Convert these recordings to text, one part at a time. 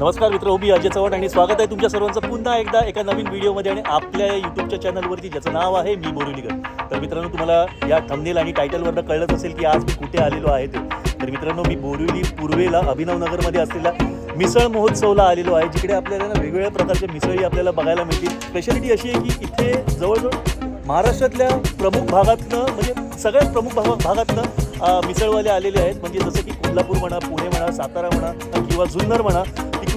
नमस्कार मित्र मी अजय चव्हाण आणि स्वागत आहे तुमच्या सर्वांचं पुन्हा एकदा एका नवीन व्हिडिओमध्ये आणि आपल्या युट्यूबच्या चॅनलवरती ज्याचं नाव आहे मी बोरिवलीकर तर मित्रांनो तुम्हाला या थंबनेल आणि टायटलवरनं कळलंच असेल की आज मी कुठे आलेलो आहे ते. तर मित्रांनो मी बोरिवली पूर्वेला अभिनवनगरमध्ये असलेल्या मिसळ महोत्सवला आलेलो आहे जिकडे आपल्याला ना वेगवेगळ्या प्रकारच्या मिसळी आपल्याला बघायला मिळतील. स्पेशालिटी अशी आहे की इथे जवळजवळ महाराष्ट्रातल्या प्रमुख भागातनं म्हणजे सगळ्यात प्रमुख भाग भागातनं मिसळवाले आलेले आहेत. म्हणजे जसं की कोल्हापूर म्हणा पुणे म्हणा सातारा म्हणा किंवा जुन्नर म्हणा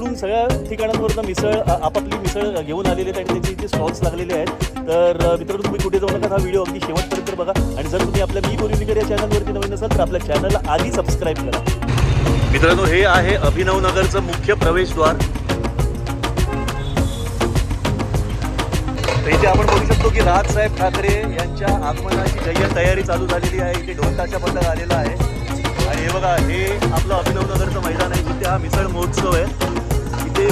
तिकडून सगळ्या ठिकाणांवरनं मिसळ आपापली मिसळ घेऊन आलेले आहेत आणि त्याचे इथे स्टॉल्स लागलेले आहेत. तर मित्रांनो तुम्ही कुठे जाऊ नका हा व्हिडिओ अगदी शेवटपर्यंत बघा. आणि जर तुम्ही आपल्या मी बोरिवलीकर या चॅनलवरती नवीन असाल तर आपल्या चॅनलला आधी सबस्क्राईब करा. मित्रांनो हे आहे अभिनवनगरचं मुख्य प्रवेशद्वार. तर इथे आपण बघू शकतो की राजसाहेब ठाकरे यांच्या आगमनाची जय्य तयारी चालू झालेली आहे. इथे ढोल ताशा पथक आलेला आहे. आणि हे बघा हे आपलं अभिनवनगरचं मैदान आहे. जिथे हा मिसळ महोत्सव आहे.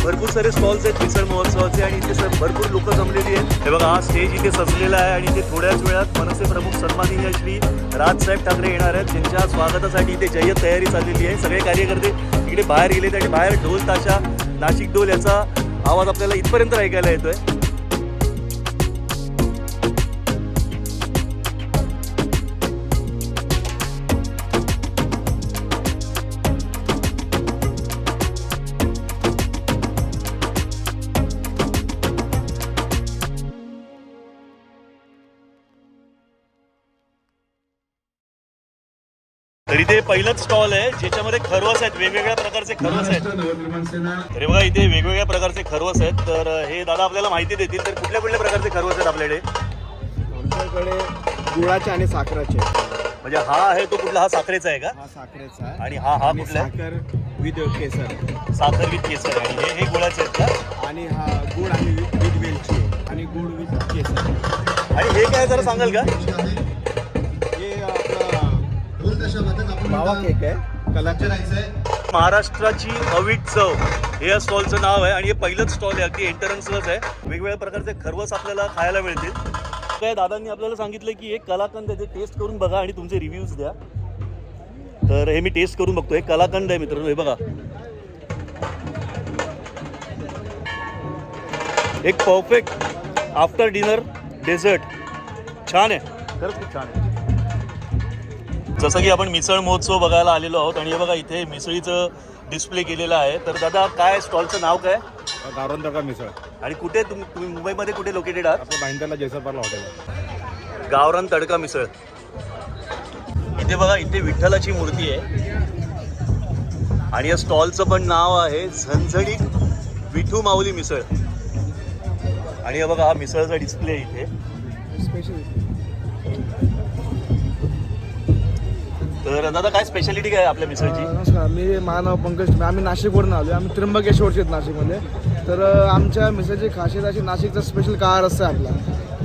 भरपूर सारे स्टॉल्स आहेत मिसळ महोत्सवाचे आणि इथे सर भरपूर लोक जमलेली आहेत. हे बघा हा स्टेज इथे सजलेला आहे आणि इथे थोड्याच वेळात मनसे प्रमुख सन्माननीय श्री राजसाहेब ठाकरे येणार आहेत. त्यांच्या स्वागतासाठी इथे जय्यत तयारी चाललेली आहे. सगळे कार्यकर्ते इकडे बाहेर गेलेत आणि बाहेर ढोल ताशा नाशिक ढोल याचा आवाज आपल्याला इथपर्यंत ऐकायला येतोय. इथे पहिलंच स्टॉल आहे ज्याच्यामध्ये खरवस आहेत वेगवेगळ्या प्रकारचे खरवस आहेत. अरे बघा इथे वेगवेगळ्या प्रकारचे खरवस आहेत. तर हे दादा आपल्याला माहिती देतील. तर कुठल्या कुठल्या प्रकारचे खरवस आहेत आपल्याकडे? आमच्याकडे गुळाचे आणि साखराचे. म्हणजे हा आहे तो कुठला? हा साखरेचा आहे का? हा साखरेचा आहे. आणि हा हा कुठला आहे? साखर विथ केसर. साखर विथ केसर आणि हे हे गुळाचे आहेत का? आणि हा गुळ आणि विथ वेलची आहे. आणि गुळ विथ केसर. आणि हे काय जरा सांगाल का? मावा केक आहे. कलाकार महाराष्ट्राची अवीट चव हे या स्टॉलचं नाव आहे आणि हे पहिलंच स्टॉल आहे अगदी एंट्रन्सलाच आहे. वेगवेगळ्या प्रकारचे खरवस आपल्याला खायला मिळतील. काय दादांनी आपल्याला सांगितलं की एक कलाकंद आहे ते टेस्ट करून बघा आणि तुमचे रिव्ह्यूज द्या. तर हे मी टेस्ट करून बघतो हे कलाकंद आहे मित्रांनो हे बघा. एक परफेक्ट आफ्टर डिनर डेझर्ट छान आहे. खरंच खूप छान आहे. जसं की आपण मिसळ महोत्सव बघायला आलेलो आहोत आणि हे बघा इथे मिसळीचं डिस्प्ले केलेलं आहे. तर दादा काय स्टॉलचं नाव काय? गावरान तडका मिसळ? आणि कुठे तुम्ही तुम्ही मुंबईमध्ये कुठे लोकेटेड आहात? आपलं भाईंदरला जयसरपारला हॉटेल आहे. गावरान तडका मिसळ. इथे बघा इथे विठ्ठलाची मूर्ती आहे. आणि या स्टॉलचं पण नाव आहे झणझणीत विठू माऊली मिसळ. आणि हे बघा हा मिसळचा डिस्प्ले आहे इथे. स्पेशल तर दादा काय स्पेशालिटी काय आपल्या मिसळची? नमस्कार मी माझं नाव पंकज आम्ही नाशिकवरून आलो आम्ही त्र्यंबकेश्वरचे आहेत नाशिकमध्ये. तर अ, आमच्या मिसळची खासियत अशी नाशिकचा स्पेशल काळा रस्सा आहे आपला.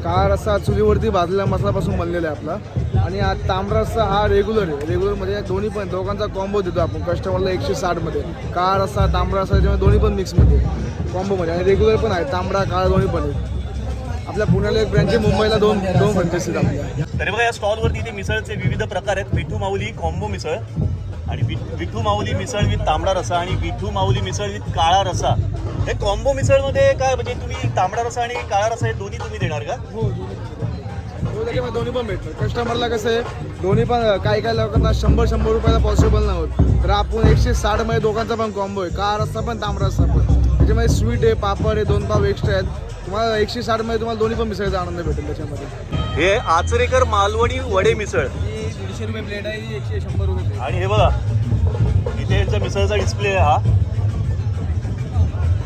काळा रस्सा चुलीवरती भाजलेल्या मसाल्यापासून बनलेला आहे आपला. आणि हा तांबडा रस्सा हा रेग्युलर आहे. रेग्युलरमध्ये म्हणजे दोन्ही पण दोघांचा कॉम्बो देतो आपण. कस्टमरला एकशे साठमध्ये काळा रस्सा तांबडा रस्सा त्याच्यामध्ये दोन्ही पण मिक्समध्ये कॉम्बोमध्ये आणि रेग्युलर पण आहे. तांबडा काळा दोन्ही पण आहे. आपल्या पुण्याला एक ब्रँच आहे मुंबईला दोन दोन फ्रँचायसीज आपल्या. तरी बघा या स्टॉलवरती इथे मिसळचे विविध प्रकार आहेत. विठू माऊली कॉम्बो मिसळ आणि विठू माऊली मिसळ विथ तांबडा रसा आणि विठू माऊली मिसळ विथ काळा रसा. हे कॉम्बो मिसळमध्ये काय म्हणजे तुम्ही तांबडा रसा आणि काळा रसा हे दोन्ही तुम्ही देणार का? हो दोन्ही पण भेटतात. कस्टमरला कसं आहे दोन्ही पण काही काही लोकांना शंभर शंभर रुपयाला पॉसिबल नाही होत. तर आपण एकशे साठमध्ये दोघांचा पण कॉम्बो आहे. कार रस्ता पण तांबडा रस्ता पण. त्याच्यामध्ये स्वीट आहे पापड आहे दोन पाव एक्स्ट्रा आहेत. तुम्हाला एकशे साठमध्ये तुम्हाला दोन्ही पण मिसळचा आनंद भेटेल त्याच्यामध्ये. हे आचरेकर मालवणी वडे मिसळ. ही दीडशे रुपये प्लेट आहे ही एकशे शंभर रुपये आणि हे बघा इथे यांचा मिसळचा डिस्प्ले आहे हा.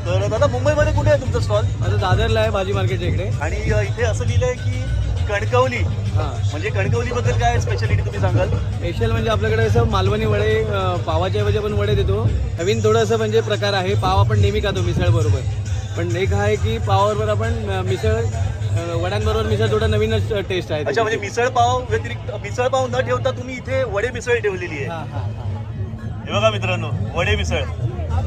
तर दादा मुंबईमध्ये कुठे आहे तुमचं स्टॉल आता दादरला आहे भाजी मार्केटच्या इकडे. आणि अ, इथे असं लिहिलंय की कणकवली. हां. म्हणजे कणकवलीबद्दल काय स्पेशालिटी तुम्ही सांगाल? स्पेशल म्हणजे आपल्याकडे असं मालवणी वडे पावाच्या ऐवजी आपण वडे देतो. नवीन थोडंसं म्हणजे प्रकार आहे. पाव आपण नेहमी खातो मिसळ बरोबर. पण एक आहे की पावाबरोबर आपण मिसळ वड्यांबरोबर मिसळ थोडं नवीनच टेस्ट आहे अच्छा म्हणजे मिसळ पाव व्यतिरिक्त मिसळ पाव न ठेवता तुम्ही इथे वडे मिसळ ठेवलेली आहे. हां हां हां. हे बघा मित्रांनो वडे मिसळ.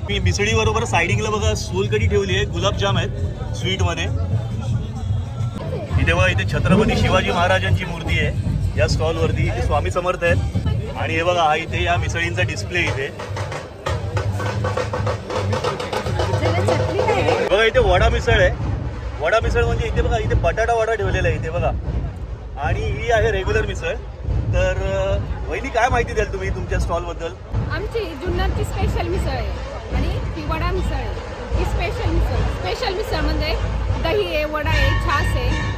मी मिसळी बरोबर सायडिंगला बघा सोलकडी ठेवली आहे. गुलाबजाम आहेत स्वीट तेव्हा इथे इथे छत्रपती शिवाजी महाराजांची मूर्ती आहे. या स्टॉलवरती इथे स्वामी समर्थ आहेत. आणि हे बघा हा इथे या मिसळींचा डिस्प्ले इथे. बघा इथे वडा मिसळ आहे. वडा मिसळ म्हणजे इथे बघा इथे बटाटा वडा ठेवलेला आहे इथे बघा. आणि ही आहे रेग्युलर मिसळ. तर वहिनी काय माहिती द्याल तुम्ही तुमच्या स्टॉलबद्दल? आमची जुन्नरची स्पेशल मिसळ आहे. आणि ही वडा मिसळ आहे. ही स्पेशल मिसळ. स्पेशल मिसळ म्हणजे दही आहे वडा आहे छास आहे.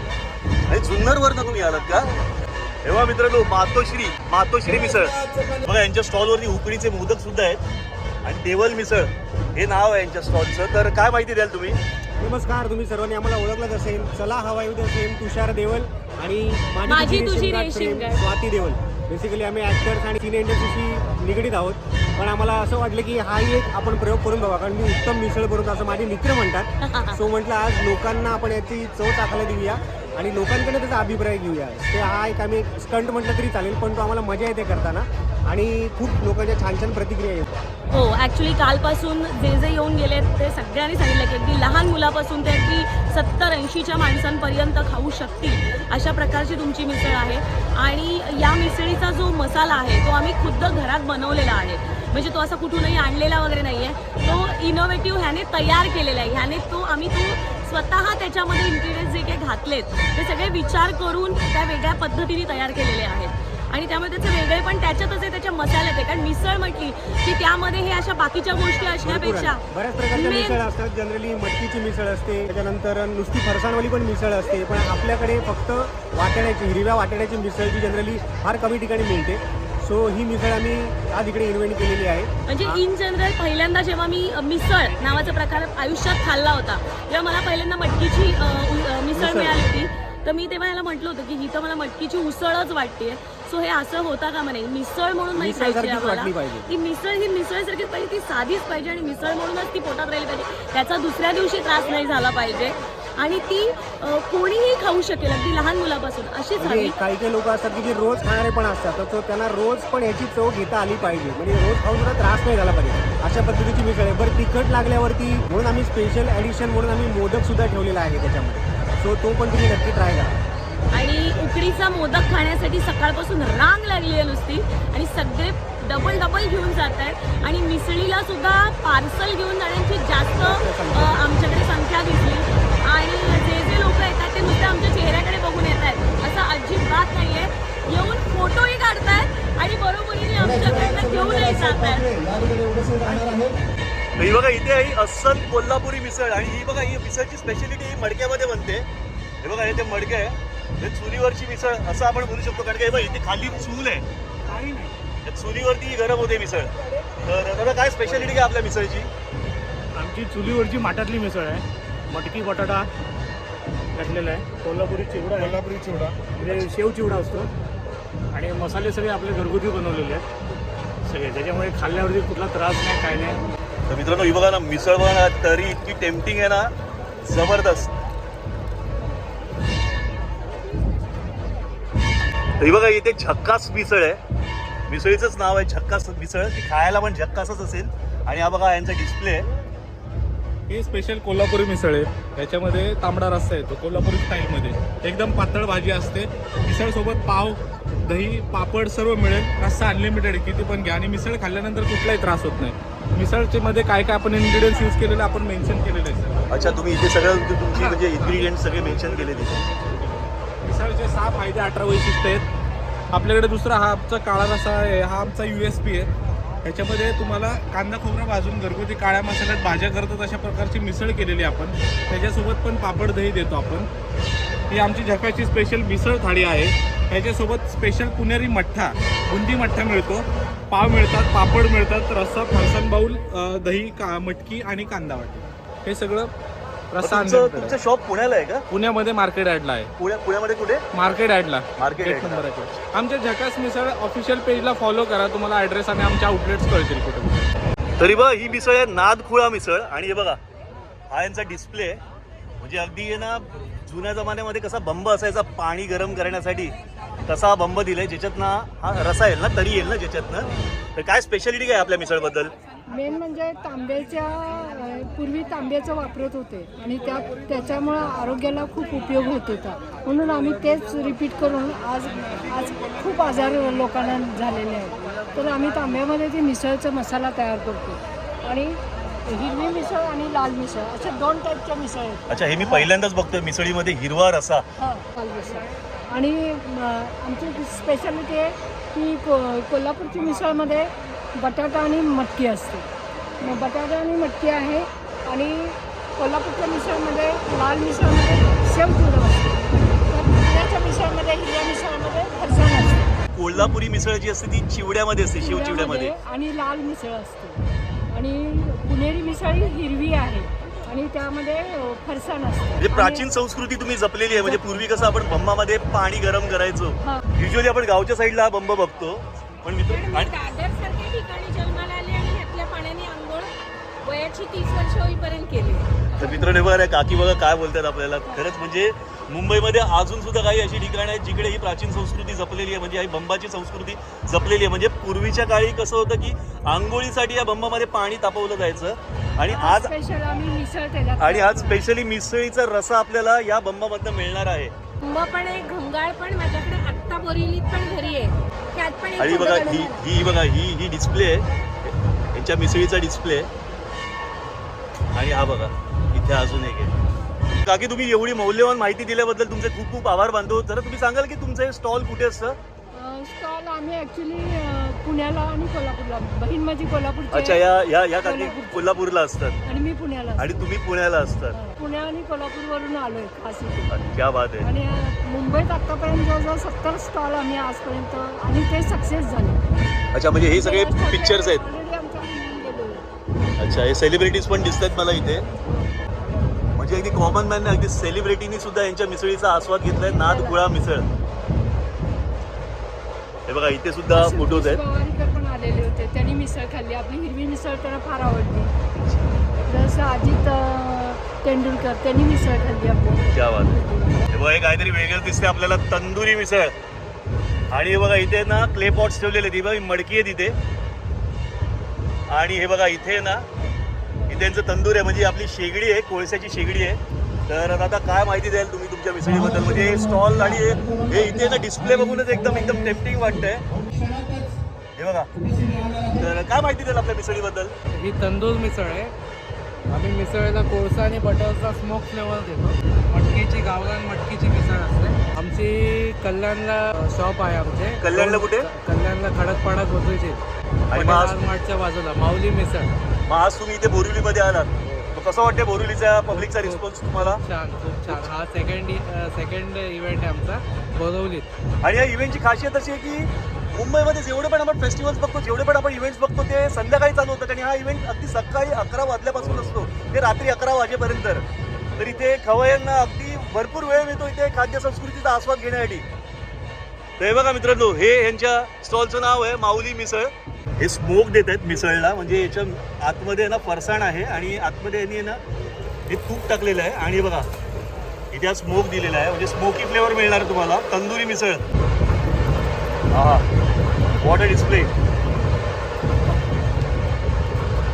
आणि जुन्नरवरनं तुम्ही आलात का? तेव्हा मित्रांनो मातोश्री मातोश्री मिसळ. बघा यांच्या स्टॉलवरती उकडीचे मोदक सुद्धा आहेत. आणि देवल मिसळ हे नाव आहे यांच्या स्टॉलचं तर काय माहिती द्याल तुम्ही? नमस्कार तुम्ही सर्वांनी आम्हाला ओळखलंच असेल. चला हवा येऊ दे सेम तुषार देवल आणि माझी तुझी रेशीम गाठ रेशीम प्रेम, गाठ. स्वाती देवल. बेसिकली आम्ही ॲक्टर्स आणि सिने इंडस्ट्रीशी निगडीत आहोत. पण आम्हाला असं वाटलं की हाही एक आपण प्रयोग करून बघा कारण मी उत्तम मिसळ बनवतो असं माझे मित्र म्हणतात. सो म्हटलं आज लोकांना आपण याची चव टाकायला देऊया. आणि लोकांकडे त्याचा अभिप्राय घेऊया. ते हा एक आम्ही स्टंट म्हटलं तरी चालेल पण तो आम्हाला मजा येते करताना. आणि खूप लोकांच्या छान छान प्रतिक्रिया येतात. हो ॲक्च्युली कालपासून जे जे येऊन गेले ते सगळ्यांनी सांगितलं की अगदी लहान मुलापासून ते अगदी सत्तर ऐंशीच्या माणसांपर्यंत खाऊ शकतील अशा प्रकारची तुमची मिसळ आहे. आणि या मिसळीचा जो मसाला आहे तो आम्ही खुद्द घरात बनवलेला आहे. म्हणजे तो असा कुठूनही आणलेला वगैरे नाही आहे तो इनोव्हेटिव्ह ह्याने तयार केलेला आहे. ह्याने तो आम्ही तो स्वतः त्याच्यामध्ये इन्ग्रेडियंट्स जे काही घातलेत ते सगळे विचार करून त्या वेगळ्या पद्धतीने तयार केलेले आहेत. आणि त्यामुळे त्याचं वेगळे पण त्याच्यातच आहे त्याच्या मसाल्यात आहे कारण मिसळ म्हटली की त्यामध्ये हे अशा बाकीच्या गोष्टी असण्यापेक्षा. बऱ्याच प्रकारच्या मिसळ असतात. जनरली मटकीची मिसळ असते. त्याच्यानंतर नुसती फरसाणवाली पण मिसळ असते. पण आपल्याकडे फक्त वाटाण्याची हिरव्या वाटाण्याची मिसळ जी जनरली फार कमी ठिकाणी मिळते. सो ही मिसळ आम्ही आज इकडे इन्व्हेंट केलेली आहे. म्हणजे इन जनरल पहिल्यांदा जेव्हा मी मिसळ नावाचा प्रकार आयुष्यात खाल्ला होता तेव्हा मला पहिल्यांदा मटकीची अ, उ- अ, मिसळ मिसळ. मिळाली होती. तर मी तेव्हा याला म्हटलं होतं की ही तर मला मटकीची उसळच वाटते सो हे असं होता का म्हणे? मिसळ म्हणून नाही खायची मिसळसारखीच आम्हाला. वाटली पाहिजे. ती मिसळ ही मिसळसारखीच पाहिजे ती साधीच पाहिजे आणि मिसळ म्हणूनच ती पोटात राहिली पाहिजे. त्याचा दुसऱ्या दिवशी त्रास नाही झाला पाहिजे. आणि ती कोणीही खाऊ शकेल अगदी लहान मुलापासून अशीच म्हणजे हवी. काही काही लोक असतात की जे रोज खाणारे पण असतात तर त्यांना रोज पण याची चव घेता आली पाहिजे. म्हणजे रोज खाऊन सुद्धा त्रास नाही झाला पाहिजे. अशा पद्धतीची मिसळ आहे. बरं तिखट लागल्यावरती म्हणून आम्ही स्पेशल ॲडिशन म्हणून आम्ही मोदक सुद्धा ठेवलेला आहे त्याच्यामध्ये. सो तो पण तुम्ही नक्की ट्राय करा. आणि उकडीचा मोदक खाण्यासाठी सकाळपासून रांग लागली आहे नुसती आणि सगळे डबल डबल घेऊन जात आहेत. आणि मिसळीला सुद्धा पार्सल घेऊन जाण्याची जास्त आमच्याकडे संख्या दिसली. आणि जे जे लोक येतात ते नुसते आमच्या चेहऱ्याकडे बघून येत आहेत. असं अजिबात नाही आहे येऊन फोटोही काढतायत आणि बरोबरीने आमच्याकडनं घेऊनही जात आहेत. ही बघा इथे आहे अस्सल कोल्हापुरी मिसळ. आणि ही बघा ही मिसळची स्पेशालिटी ही मडक्यामध्ये बनते. हे बघा हे ते मडके आहे. हे चुलीवरची मिसळ असं आपण बोलू शकतो. कारण की बघा इथे खाली चूल आहे. काही नाही. त्या चुलीवरती ही गरम होते मिसळ. तर दादा काय स्पेशालिटी काय आपल्या मिसळची? आमची चुलीवरची माठातली मिसळ आहे. मटकी बटाटा घातलेला आहे. कोल्हापुरी चिवडा आहे. कोल्हापुरी चिवडा. म्हणजे शेव चिवडा असतो. आणि मसाले सगळे आपले घरगुती बनवलेले आहेत. सगळे. त्याच्यामुळे खाल्ल्यावरती कुठला त्रास नाही काय नाही. तर मित्रांनो ही बघा ना मिसळ बघा ना तरी इतकी टेम्पटिंग आहे ना जबरदस्त. ही बघा इथे झक्कास मिसळ आहे. मिसळीचंच नाव आहे झक्कास मिसळ. ती खायला पण झक्कासच असेल. आणि हा बघा यांचा डिस्प्ले आहे. ही स्पेशल कोल्हापुरी मिसळ आहे. याच्यामध्ये तांबडा रस्सा येतो कोल्हापुरी स्टाईलमध्ये. एकदम पातळ भाजी असते. मिसळसोबत पाव दही पापड सर्व मिळेल. रस्सा अनलिमिटेड किती पण घ्या. आणि मिसळ खाल्ल्यानंतर कुठलाही त्रास होत नाही. मिसळचे मध्ये काय काय आपण इन्ग्रेडियंट्स यूज केलेले आपण मेन्शन केलेले आहे सर अच्छा तुम्ही इथे सगळं तुमची म्हणजे इन्ग्रेडियंट सगळे मेन्शन केले मिसळचे सहा फायदे अठरा वैशिष्ट्य आहेत. आपल्याकडे दुसरा हा आमचा काळा रस्सा आहे हा आमचा यू एस पी आहे. ह्याच्यामध्ये तुम्हाला कांदा खोबरा भाजून घरगुती काळ्या मसाल्यात भाज्या करतात अशा प्रकारची मिसळ केलेली आपण. त्याच्यासोबत पण पापड दही देतो आपण. ही आमची झकाची स्पेशल मिसळ थाळी आहे. ह्याच्यासोबत स्पेशल पुणेरी मठ्ठा बुंदी मठ्ठा मिळतो. पाव मिळतात पापड मिळतात रस्सा फरसाण बाऊल दही का मटकी आणि कांदा वाटी. हे सगळं तुमचं. शॉप पुण्याला आहे का? पुण्यामध्ये मार्केट ॲडला आहे. पुण्या पुण्यामध्ये कुठे? मार्केट ॲडला मार्केट एक नंबर आहे आमच्या झकास मिसळ ऑफिशियल पेजला फॉलो करा. तुम्हाला ॲड्रेस आणि आमच्या आउटलेट्स कळतील कुठे कुठे. तरी बघा ही मिसळ आहे नादखुळा मिसळ. आणि हे बघा हा यांचा डिस्प्ले म्हणजे अगदी आहे ना जुन्या जमान्यामध्ये कसा बंब असायचा पाणी गरम करण्यासाठी. तसा हा बंब दिलाय ज्याच्यातनं हा रसा येईल ना तरी येईल ना ज्याच्यातनं. तर काय स्पेशालिटी काय आपल्या मिसळबद्दल? मेन म्हणजे तांब्याच्या पूर्वी तांब्याचं वापरत होते. आणि त्या त्याच्यामुळं आरोग्याला खूप उपयोग होत होता. म्हणून आम्ही तेच रिपीट करून आज आज खूप आजार लोकांना झालेले आहेत. तर आम्ही तांब्यामध्ये ते मिसळचा मसाला तयार करतो आणि हिरवी मिसळ आणि लाल मिसळ अशा दोन टाईपच्या मिसळ आहेत. अच्छा हे मी पहिल्यांदाच बघतोय मिसळीमध्ये हिरवा रसा. लाल मिसळ आणि आमची स्पेशालिटी आहे की को कोल्हापूरची मिसळमध्ये बटाटा आणि मटकी असते. मग बटाटा आणि मटकी आहे आणि कोल्हापूरच्या मिसळमध्ये लाल मिसळमध्ये शेव चिवडा असतो. तर पुण्याच्या मिसळमध्ये हिरव्या मिसळमध्ये फरसाण असते. कोल्हापुरी मिसळ जी असते ती चिवड्यामध्ये असते शिव चिवड्यामध्ये आणि लाल मिसळ असते. आणि पुणेरी मिसळ ही हिरवी आहे आणि त्यामध्ये फरसाण असते. म्हणजे प्राचीन संस्कृती तुम्ही जपलेली आहे. म्हणजे पूर्वी कसं आपण बंबामध्ये पाणी गरम करायचो. युजली आपण गावच्या साईडला हा बंब बघतो. पण मी आणि दादर ठिकाणी जन्माला आले आणि ह्यातल्या पाण्याने आंघोळ वयाची तीस वर्ष होईपर्यंत केली. तर मित्रांनो बघा रे, काकी बघा काय बोलतात आपल्याला. खरंच म्हणजे मुंबईमध्ये अजून सुद्धा काही अशी ठिकाणं आहेत जिकडे ही प्राचीन संस्कृती जपलेली आहे. म्हणजे ही बंबाची संस्कृती जपलेली आहे. म्हणजे पूर्वीच्या काळी कसं होतं की आंघोळीसाठी या बंबामध्ये पाणी तापवलं जायचं. आणि आज स्पेशल आम्ही मिसळ त्याच्यात आणि आज स्पेशली मिसळीचा रसा आपल्याला या बंबामधनं मिळणार आहे. कुंभ पण आहे घंगाळ पण माझ्याकडे आत्ता बोरिवलीत पण घरी आहे. आणि बघा ही. ही बघा ही ही डिस्प्ले आहे. यांच्या मिसळीचा डिस्प्ले आहे. आणि हा बघा इथे अजून एक आहे. काकी तुम्ही एवढी मौल्यवान माहिती दिल्याबद्दल तुमचे खूप खूप आभार मानतो. जरा तुम्ही सांगाल की तुमचं हे स्टॉल कुठे असतं? स्टॉल आम्ही ॲक्च्युली पुण्याला आणि कोल्हापूरला. बहीण माझी कोल्हापूरची अच्छा. या या या काकी कोल्हापूर. कोल्हापूरला असतात. आणि मी पुण्याला. आणि तुम्ही पुण्याला असतात. पुणे आणि कोल्हापूरवरून आलोय खास इथे. क्या बात आहे. आणि मुंबईत आतापर्यंत जवळजवळ सत्तर स्टॉल आम्ही आजपर्यंत आणि ते सक्सेस झाले. अच्छा म्हणजे हे सगळे पिक्चर्स आहेत. ऑलरेडी आमच्या. अच्छा हे सेलिब्रिटीज पण दिसतात मला इथे. म्हणजे अगदी कॉमन मॅन अगदी सेलिब्रिटीनी सुद्धा यांच्या मिसळीचा आस्वाद घेतलाय नाद गुळा मिसळ. हे बघा इथे सुद्धा फोटोज आहेत. पवारीकर पण आलेले होते त्यांनी मिसळ खाल्ली. आपली हिरवी मिसळ त्यांना फार आवडली. जसं अजित अ, तेंडुलकर त्यांनी मिसळ खाल्ली आपली. क्या बात आहे. हे बघा काहीतरी वेगळं दिसते आपल्याला तंदुरी मिसळ. आणि हे बघा इथे ना क्ले पॉट्स ठेवलेले ती ही बघा मडकी आहे तिथे आणि हे बघा इथे ना इथे तंदूर आहे. म्हणजे आपली शेगडी आहे कोळशाची शेगडी आहे. तर आता काय माहिती द्याल तुम्ही तुमच्या मिसळीबद्दल? म्हणजे स्टॉल आणि हे- हे इथे ना डिस्प्ले बघूनच एकदम एकदम टेम्पटिंग वाटतंय. हे बघा. तर काय माहिती द्याल आपल्या मिसळीबद्दल? ही तंदूर मिसळ आहे. आम्ही मिसळीला कोळसा आणि बटरचा स्मोक फ्लेवर देतो. मटकीची गावरान मटकीची मिसळ असते. आमची कल्याणला शॉप आहे आमचे. कल्याणला कुठे? कल्याणला खडकपाडा गोदरेची मार्टच्या बाजूला माऊली मिसळ. मग आज तुम्ही इथे बोरिवलीमध्ये आलात. कसं वाटतं बोरिवलीचा पब्लिकचा रिस्पॉन्स तुम्हाला? छान खूप छान. हा सेकंड सेकंड इव्हेंट आहे आमचा बोरवलीत. आणि या इव्हेंटची खासियत अशी आहे की मुंबईमध्ये जेवढे पण आपण फेस्टिवल्स बघतो जेवढे पण आपण इव्हेंट्स बघतो ते संध्याकाळी चालू होतात. आणि हा इव्हेंट अगदी सकाळी अकरा वाजल्यापासून असतो. ते रात्री अकरा वाजेपर्यंत. तर इथे खवय्यांना अगदी भरपूर वेळ मिळतो इथे खाद्य संस्कृतीचा आस्वाद घेण्यासाठी. तर हे बघा मित्रांनो हे यांच्या स्टॉलचं नाव आहे माऊली मिसळ. हे स्मोक देत आहेत मिसळला म्हणजे याच्या आतमध्ये आहे ना फरसाण आहे आणि आतमध्ये यांनी आहे ना हे तूप टाकलेलं आहे. आणि हे बघा इथे हा स्मोक दिलेला आहे. म्हणजे स्मोकी फ्लेवर मिळणार आहे तुम्हाला. तंदुरी मिसळ. हा वॉटर डिस्प्ले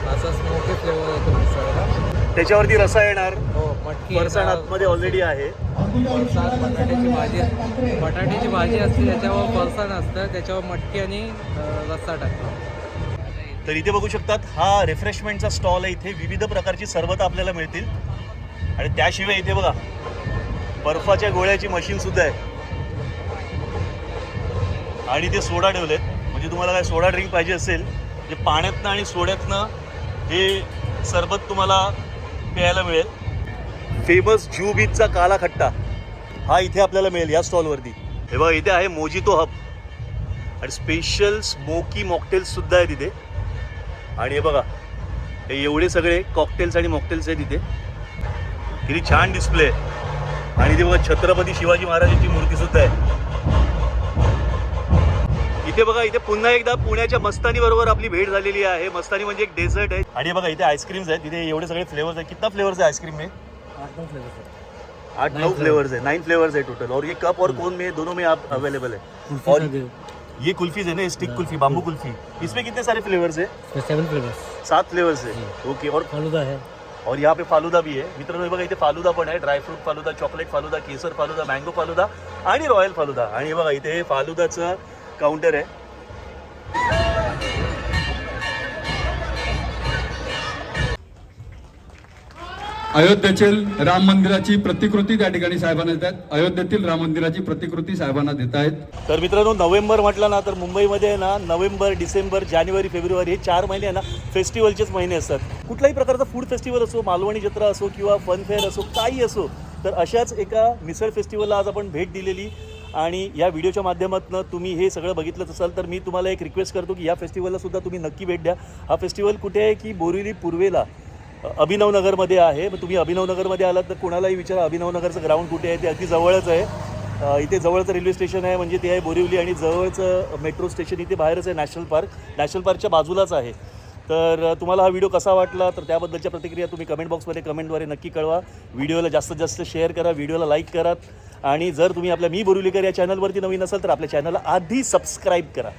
असा स्मोकी फ्लेवर येतो मिसळला. त्याच्यावरती रसा येणार. हो मटकी फरसाण आतमध्ये ऑलरेडी आहे. फरसाण बटाट्याची भाजी बटाट्याची भाजी असते त्याच्यावर फरसाण असतं त्याच्यावर मटकी आणि रस्सा टाकतो. तर इथे बघू शकतात हा रिफ्रेशमेंटचा स्टॉल आहे इथे. विविध प्रकारची सरबत आपल्याला मिळतील. आणि त्याशिवाय इथे बघा बर्फाच्या गोळ्याची मशीन सुद्धा आहे. आणि ते सोडा ठेवलेत. म्हणजे तुम्हाला काय सोडा ड्रिंक पाहिजे असेल जे पाण्यातनं आणि सोड्यातनं हे सरबत तुम्हाला प्यायला मिळेल. फेमस ज्यू बीचचा काला खट्टा हा इथे आपल्याला मिळेल या स्टॉलवरती. हे बघा इथे आहे मोजितो हब. आणि स्पेशल स्मोकी मॉकटेल्स सुद्धा आहे तिथे. आणि हे बघा हे एवढे सगळे कॉकटेल्स आणि मॉकटेल्स आहेत तिथे किती छान डिस्प्ले आहे. आणि ते बघा छत्रपती शिवाजी महाराजांची मूर्तीसुद्धा आहे. इथे बघा इथे पुन्हा एकदा पुण्याच्या मस्तानी बरोबर आपली भेट झालेली आहे. मस्तानी म्हणजे एक डेझर्ट आहे. आणि बघा इथे आईस्क्रीम्स आहेत. तिथे एवढे सगळे फ्लेवर्स आहेत. कितना फ्लेवर्स आहे आईस्क्रीम आहे आठ नौ फ्लेवर्स है नाइन फ्लेवर्स है टोटल और ये कप और कोन में दोनों में आप अवेलेबल है. और ये कुल्फीज है ना स्टिक कुल्फी बाम्बू कुल्फी. इसमें कितने सारे फ्लेवर्स है? सेवन फ्लेवर्स सात फ्लेवर्स है. ओके और फालुदा है। और यहाँ पे फालुदा भी है। मित्रांनो बघा इथे फालुदा पण आहे. Dry fruit falooda chocolate falooda केसर फालुदा मँगो फालुदा आणि रॉयल फालुदा. आणि बघा इथे फालुदाचं काउंटर आहे. अयोध्येतील राम मंदिराची प्रतिकृती त्या ठिकाणी साहेबांना देत आहेत अयोध्येतील राम मंदिराची प्रतिकृती साहेबांना देत आहेत. तर मित्रांनो नोव्हेंबर म्हटलं ना तर मुंबईमध्ये ना नोव्हेंबर डिसेंबर जानेवारी फेब्रुवारी हे चार महिने आहे ना फेस्टिवलचेच महिने असतात. कुठल्याही प्रकारचा फूड फेस्टिवल असो मालवणी जत्रा असो किंवा फन फेअर असो काही असो तर अशाच एका मिसळ फेस्टिवलला आज आपण भेट दिलेली. आणि या व्हिडिओच्या माध्यमातून तुम्ही हे सगळं बघितलंच असाल तर मी तुम्हाला एक रिक्वेस्ट करतो की या फेस्टिवलला सुद्धा तुम्ही नक्की भेट द्या. हा फेस्टिवल कुठे आहे की बोरिवली पूर्वेला? अभिनवनगरमध्ये आहे. मग तुम्ही अभिनवनगरमध्ये आलात तर कोणालाही विचारा. अभिनवनगरचं ग्राउंड कुठे आहे? ते अगदी जवळच आहे. इथे जवळचं रेल्वे स्टेशन आहे. म्हणजे ते आहे बोरिवली आणि जवळचं मेट्रो स्टेशन इथे बाहेरच आहे नॅशनल पार्क नॅशनल पार्कच्या बाजूलाच आहे. तर तुम्हाला हा व्हिडिओ कसा वाटला? तर त्याबद्दलच्या प्रतिक्रिया तुम्ही कमेंट बॉक्समध्ये कमेंटद्वारे नक्की कळवा. व्हिडिओला जास्तीत जास्त शेअर करा. व्हिडिओला लाईक करा. आणि जर तुम्ही आपल्या मी बोरिवलीकर या चॅनलवरती नवीन असाल तर आपल्या चॅनलला आधी सबस्क्राईब करा.